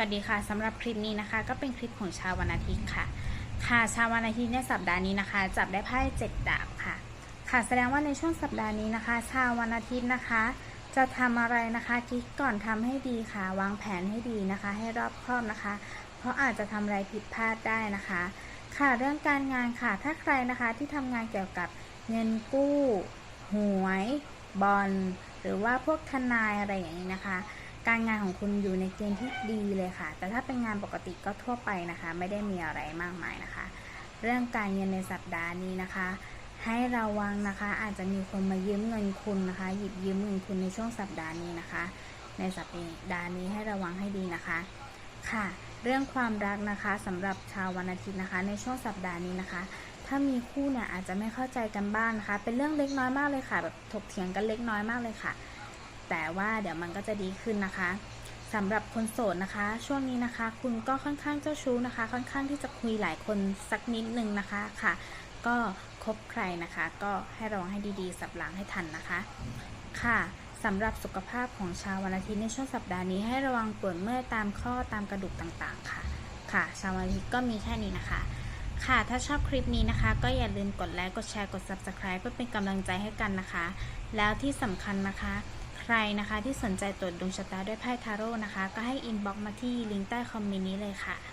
วัสดีค่ะสำหรับคลิปนี้นะคะ ก็เป็นคลิปของชาววันอาทิตย์ค่ะ ค่ะชาววันอาทิตย์ในสัปดาห์นี้นะคะ จับได้ไพ่เจ็ดดาบค่ะ ค่ะแสดงว่าในช่วงสัปดาห์นี้นะคะ ชาววันอาทิตย์นะคะ จะทำอะไรนะคะคิดก่อนทำให้ดีค่ะ วางแผนให้ดีนะคะ ให้รอบคอบนะคะ เพราะอาจจะทำอะไรผิดพลาดได้นะคะ ค่ะเรื่องการงานค่ะ ถ้าใครนะคะที่ทำงานเกี่ยวกับเงินกู้หวยบอลหรือว่าพวกทนายอะไรอย่างนี้นะคะ การงานของคุณอยู่ในเกณฑ์ที่ดีเลยค่ะ แต่ถ้าเป็นงานปกติก็ทั่วไปนะคะ ไม่ได้มีอะไรมากมายนะคะ เรื่องการเงินในสัปดาห์นี้นะคะ ให้ระวังนะคะ อาจจะมีคนมายืมเงินคุณนะคะ หยิบยืมเงินคุณในช่วงสัปดาห์นี้นะคะ ในสัปดาห์นี้ให้ระวังให้ดีนะคะ ค่ะ เรื่องความรักนะคะสำหรับชาววันอาทิตย์นะคะ ในช่วงสัปดาห์นี้นะคะ ถ้ามีคู่เนี่ยอาจจะไม่เข้าใจกันบ้างนะคะ เป็นเรื่องเล็กน้อยมากเลยค่ะ แบบถกเถียงกันเล็กน้อยมากเลยค่ะ แต่ว่าเดี๋ยวมันก็จะดีขึ้นนะคะสำหรับคนโสดนะคะ ช่วงนี้นะคะ คุณก็ค่อนข้างเจ้าชู้นะคะ ค่อนข้างที่จะคุยหลายคนสักนิดนึงนะคะค่ะ ก็คบใครนะคะ ก็ให้ระวังให้ดีๆ สับหลังให้ทันนะคะ ค่ะสำหรับสุขภาพของชาววันอาทิตย์ในช่วงสัปดาห์นี้ให้ระวังปวดเมื่อยตามข้อตามกระดูกต่างๆ ค่ะ ค่ะ ชาววันอาทิตย์ก็มีแค่นี้นะคะ ค่ะถ้าชอบคลิปนี้นะคะ ก็อย่าลืมกดไลค์กดแชร์กด Subscribe เพื่อเป็นกำลังใจให้กันนะคะ แล้วที่สำคัญนะคะ ใครนะคะที่สนใจตรวจดวงชะตาด้วยไพ่ทาโร่นะคะ ก็ให้อินบ็อกมาที่ลิงก์ใต้คอมเมนต์นี้เลยค่ะ